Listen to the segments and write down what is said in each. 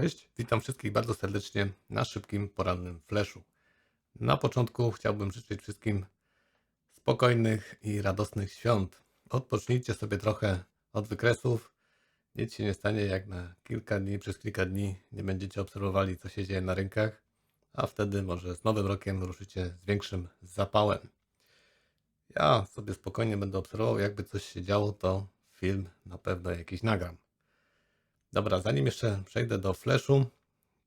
Cześć, witam wszystkich bardzo serdecznie na szybkim porannym flashu. Na początku chciałbym życzyć wszystkim spokojnych i radosnych świąt. Odpocznijcie sobie trochę od wykresów. Nic się nie stanie, jak na kilka dni, przez kilka dni nie będziecie obserwowali, co się dzieje na rynkach, a wtedy może z nowym rokiem ruszycie z większym zapałem. Ja sobie spokojnie będę obserwował, jakby coś się działo, to film na pewno jakiś nagram. Dobra, zanim jeszcze przejdę do Flashu,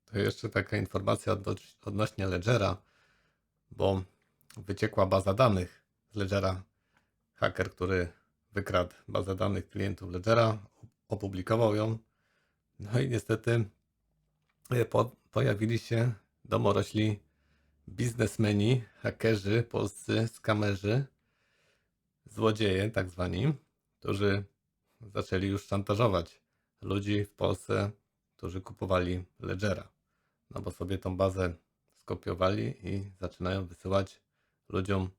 to jeszcze taka informacja odnoś- odnośnie Ledgera, bo wyciekła baza danych z Ledgera. Haker, który wykradł bazę danych klientów Ledgera, opublikował ją. No i niestety e, po, pojawili się domorośli biznesmeni, hakerzy, polscy skamerzy, złodzieje tak zwani, którzy zaczęli już szantażować ludzi w Polsce, którzy kupowali Ledgera. No bo sobie tą bazę skopiowali i zaczynają wysyłać ludziom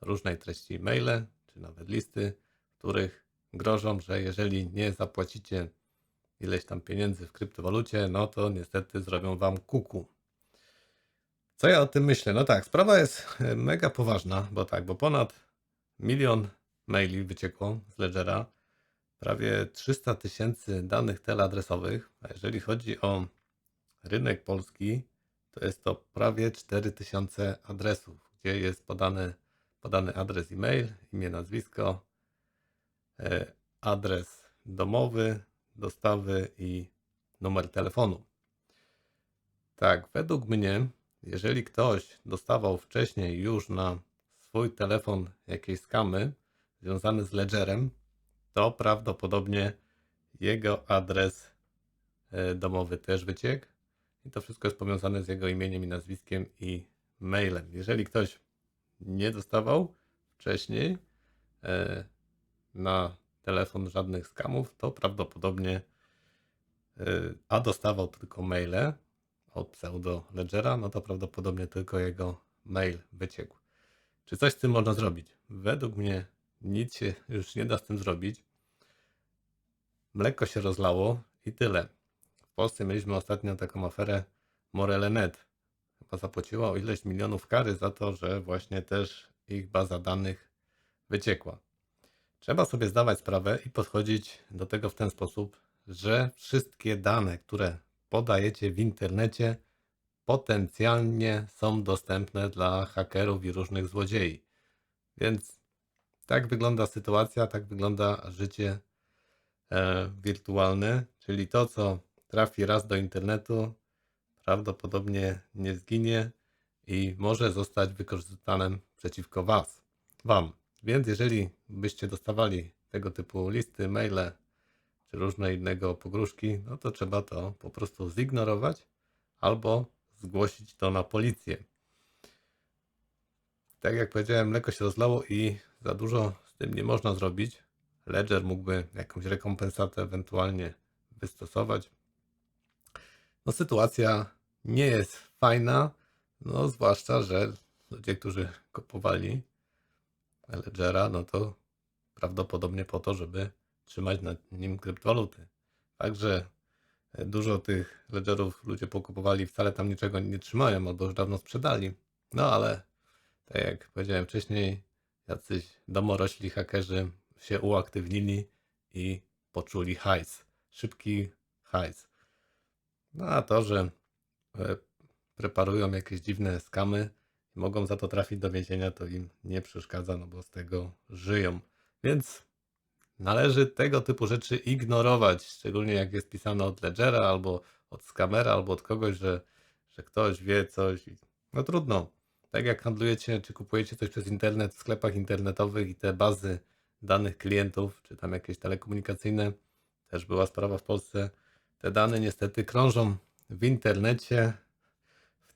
różnej treści maile, czy nawet listy, w których grożą, że jeżeli nie zapłacicie ileś tam pieniędzy w kryptowalucie, no to niestety zrobią wam kuku. Co ja o tym myślę? No tak, sprawa jest e, mega poważna, bo tak, bo ponad milion maili wyciekło z Ledgera, prawie 300 tysięcy danych teleadresowych, a jeżeli chodzi o rynek polski, to jest to prawie 4000 adresów, gdzie jest podany, podany adres e-mail, imię, nazwisko, e, adres domowy, dostawy i numer telefonu. Tak, według mnie, jeżeli ktoś dostawał wcześniej już na swój telefon jakieś skamy związane z Ledgerem, to prawdopodobnie jego adres e, domowy też wyciekł. I to wszystko jest powiązane z jego imieniem i nazwiskiem i mailem. Jeżeli ktoś nie dostawał wcześniej e, na telefon żadnych skamów, to prawdopodobnie e, a dostawał tylko maile od pseudo Ledgera, no to prawdopodobnie tylko jego mail wyciekł. Czy coś z tym można zrobić? Według mnie nic się już nie da z tym zrobić. Mleko się rozlało i tyle. W Polsce mieliśmy ostatnio taką aferę Morele.net. Chyba zapłaciła o ileś milionów kary za to, że właśnie też ich baza danych wyciekła. Trzeba sobie zdawać sprawę i podchodzić do tego w ten sposób, że wszystkie dane, które podajecie w internecie, potencjalnie są dostępne dla hakerów i różnych złodziei. Więc tak wygląda sytuacja, tak wygląda życie e, wirtualne, czyli to, co trafi raz do internetu, prawdopodobnie nie zginie i może zostać wykorzystane przeciwko was, wam. Więc jeżeli byście dostawali tego typu listy, maile czy różne innego pogróżki, no to trzeba to po prostu zignorować albo zgłosić to na policję. Tak jak powiedziałem, mleko się rozlało i za dużo z tym nie można zrobić. Ledger mógłby jakąś rekompensatę ewentualnie wystosować. No sytuacja nie jest fajna, no zwłaszcza, że ludzie, którzy kupowali Ledgera, no to prawdopodobnie po to, żeby trzymać na nim kryptowaluty. Także dużo tych ledgerów ludzie pokupowali, wcale tam niczego nie trzymają, albo już dawno sprzedali. No ale tak jak powiedziałem wcześniej, jacyś domorośli hakerzy się uaktywnili i poczuli hajs. Szybki hajs. No a to, że e, preparują jakieś dziwne skamy i mogą za to trafić do więzienia, to im nie przeszkadza, no bo z tego żyją. Więc należy tego typu rzeczy ignorować, szczególnie jak jest pisane od Ledgera albo od skamera, albo od kogoś, że, że ktoś wie coś. No trudno. Tak jak handlujecie, czy kupujecie coś przez internet w sklepach internetowych i te bazy danych klientów, czy tam jakieś telekomunikacyjne, też była sprawa w Polsce. Te dane niestety krążą w internecie,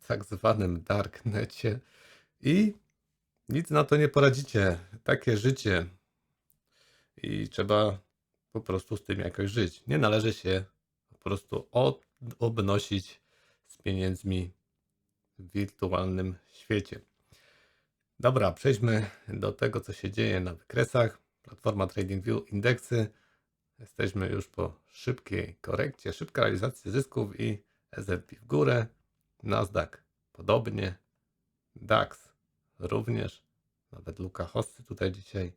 w tak zwanym darknecie i nic na to nie poradzicie. Takie życie i trzeba po prostu z tym jakoś żyć. Nie należy się po prostu od, obnosić z pieniędzmi wirtualnym świecie. Dobra, przejdźmy do tego, co się dzieje na wykresach. Platforma TradingView, indeksy. Jesteśmy już po szybkiej korekcie, szybka realizacja zysków i S&P w górę, Nasdaq podobnie, DAX również, nawet Luka Hossy tutaj dzisiaj.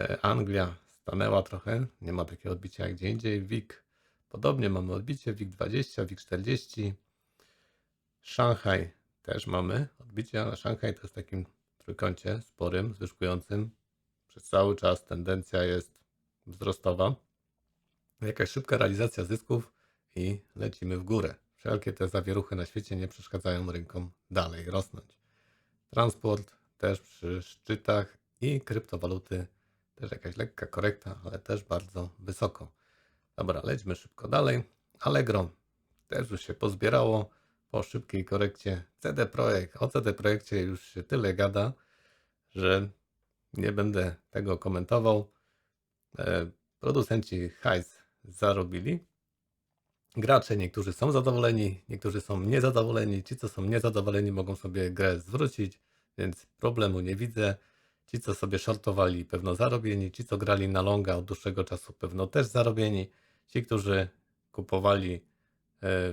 E, Anglia stanęła trochę, nie ma takiego odbicia jak gdzie indziej. WIG podobnie mamy odbicie, WIG 20, WIG 40. Szanghaj też mamy odbicie, ale Szanghaj to jest takim trójkącie sporym, zwyżkującym. Przez cały czas tendencja jest wzrostowa. Jakaś szybka realizacja zysków i lecimy w górę. Wszelkie te zawieruchy na świecie nie przeszkadzają rynkom dalej rosnąć. Transport też przy szczytach i kryptowaluty też jakaś lekka korekta, ale też bardzo wysoko. Dobra, lećmy szybko dalej. Allegro też już się pozbierało po szybkiej korekcie. CD Projekt, o CD Projekcie już się tyle gada, że nie będę tego komentował. E, producenci hajs zarobili. Gracze niektórzy są zadowoleni, niektórzy są niezadowoleni. Ci, co są niezadowoleni, mogą sobie grę zwrócić, więc problemu nie widzę. Ci, co sobie shortowali, pewno zarobieni. Ci, co grali na longa od dłuższego czasu, pewno też zarobieni. Ci, którzy kupowali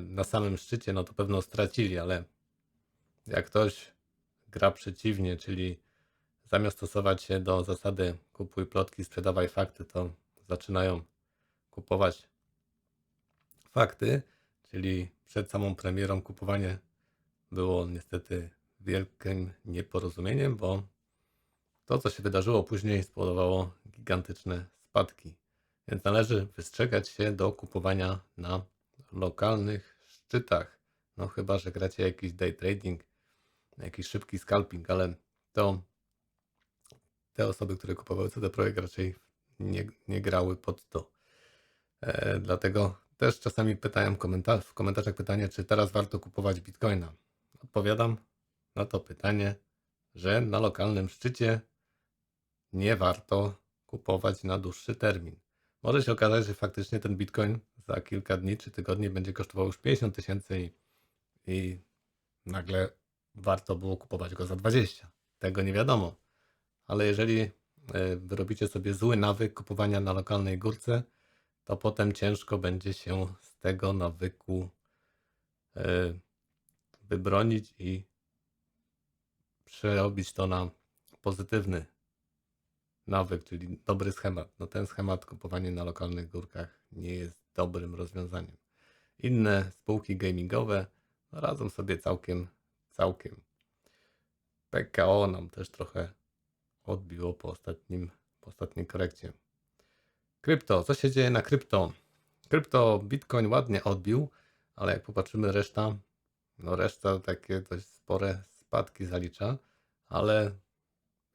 na samym szczycie, no to pewno stracili, ale jak ktoś gra przeciwnie, czyli zamiast stosować się do zasady kupuj plotki, sprzedawaj fakty, to zaczynają kupować fakty, czyli przed samą premierą kupowanie było niestety wielkim nieporozumieniem, bo to, co się wydarzyło później, spowodowało gigantyczne spadki. Więc należy wystrzegać się do kupowania na lokalnych szczytach. No chyba, że gracie jakiś day trading, jakiś szybki scalping, ale to te osoby, które kupowały CD Projekt raczej nie, nie grały pod to. E, dlatego też czasami pytają w komentarzach pytanie, czy teraz warto kupować bitcoina. Odpowiadam na to pytanie, że na lokalnym szczycie nie warto kupować na dłuższy termin. Może się okazać, że faktycznie ten bitcoin za kilka dni czy tygodni będzie kosztował już 50 tysięcy i, i nagle warto było kupować go za 20. Tego nie wiadomo. Ale jeżeli e, wyrobicie sobie zły nawyk kupowania na lokalnej górce, to potem ciężko będzie się z tego nawyku e, wybronić i przerobić to na pozytywny nawyk, czyli dobry schemat. No ten schemat kupowanie na lokalnych górkach nie jest dobrym rozwiązaniem. Inne spółki gamingowe radzą sobie całkiem, całkiem. PKO nam też trochę odbiło po ostatnim, po ostatniej korekcie. Krypto, co się dzieje na krypto? Krypto, Bitcoin ładnie odbił, ale jak popatrzymy reszta, no reszta takie dość spore spadki zalicza, ale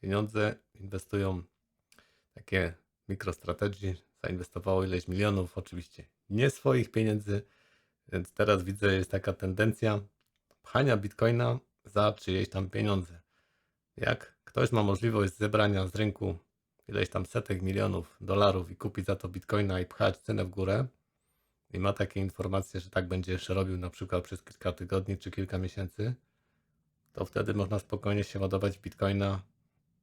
pieniądze inwestują takie MicroStrategy, zainwestowało ileś milionów, oczywiście nie swoich pieniędzy, więc teraz widzę, jest taka tendencja pchania Bitcoina za czyjeś tam pieniądze. Jak ktoś ma możliwość zebrania z rynku ileś tam setek milionów dolarów i kupić za to bitcoina i pchać cenę w górę i ma takie informacje, że tak będzie jeszcze robił na przykład przez kilka tygodni czy kilka miesięcy, to wtedy można spokojnie się ładować bitcoina,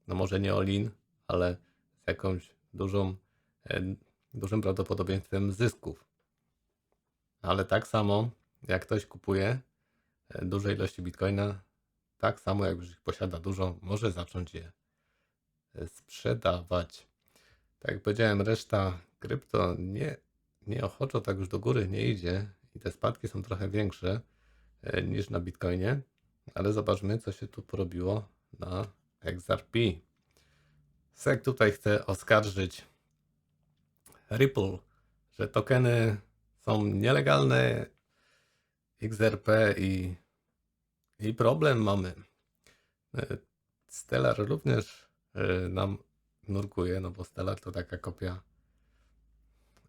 no może nie all-in, ale z jakąś dużą, e, dużym prawdopodobieństwem zysków. Ale tak samo, jak ktoś kupuje e, duże ilości bitcoina, tak samo jak już ich posiada dużo, może zacząć je sprzedawać. Tak jak powiedziałem, reszta krypto nie, nieochoczo tak już do góry nie idzie i te spadki są trochę większe e, niż na Bitcoinie, ale zobaczmy, co się tu porobiło na XRP. SEC tutaj chce oskarżyć Ripple, że tokeny są nielegalne XRP i, i problem mamy. E, Stellar również Y, nam nurkuje, no bo Stellar to taka kopia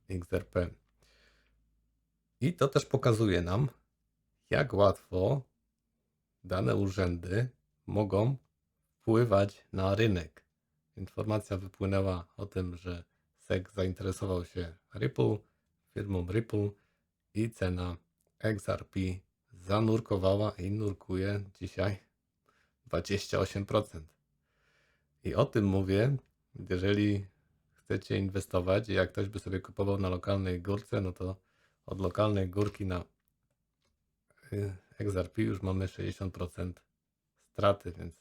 XRP. I to też pokazuje nam, jak łatwo dane urzędy mogą wpływać na rynek. Informacja wypłynęła o tym, że Zainteresował się Ripple, firmą Ripple i cena XRP zanurkowała i nurkuje dzisiaj 28%. I o tym mówię, jeżeli chcecie inwestować i jak ktoś by sobie kupował na lokalnej górce, no to od lokalnej górki na y, XRP już mamy 60% straty, więc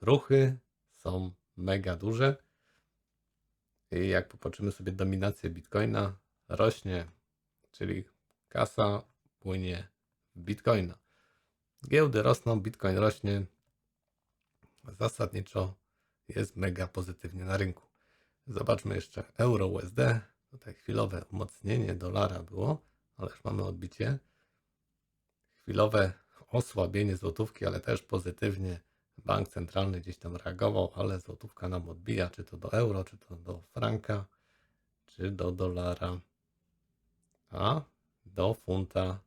ruchy są mega duże. I jak popatrzymy sobie dominację Bitcoina, rośnie, czyli kasa płynie w Bitcoina. Giełdy rosną, Bitcoin rośnie. Zasadniczo jest mega pozytywnie na rynku. Zobaczmy jeszcze euro USD. Tutaj chwilowe umocnienie dolara było, ale już mamy odbicie. Chwilowe osłabienie złotówki, ale też pozytywnie. Bank centralny gdzieś tam reagował, ale złotówka nam odbija, czy to do euro, czy to do franka, czy do dolara. A do funta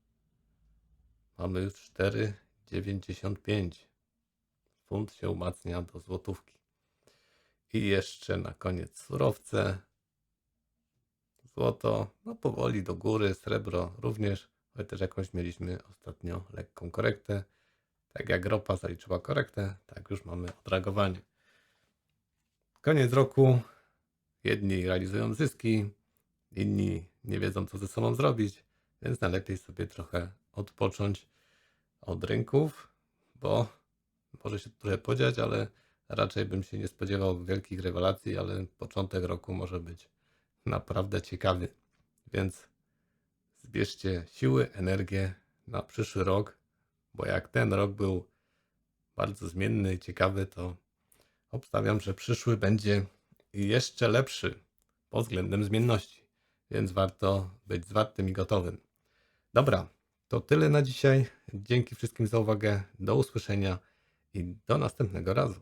mamy już 4,95. Funt się umacnia do złotówki. I jeszcze na koniec surowce. Złoto, no powoli do góry, srebro również, też jakąś mieliśmy ostatnio lekką korektę. Tak jak ropa zaliczyła korektę, tak już mamy odreagowanie. Koniec roku. Jedni realizują zyski, inni nie wiedzą, co ze sobą zrobić, więc najlepiej sobie trochę odpocząć od rynków, bo może się trochę podziać, ale raczej bym się nie spodziewał wielkich rewelacji, ale początek roku może być naprawdę ciekawy. Więc zbierzcie siły, energię na przyszły rok, bo jak ten rok był bardzo zmienny i ciekawy, to obstawiam, że przyszły będzie jeszcze lepszy pod względem zmienności, więc warto być zwartym i gotowym. Dobra, to tyle na dzisiaj. Dzięki wszystkim za uwagę. Do usłyszenia i do następnego razu.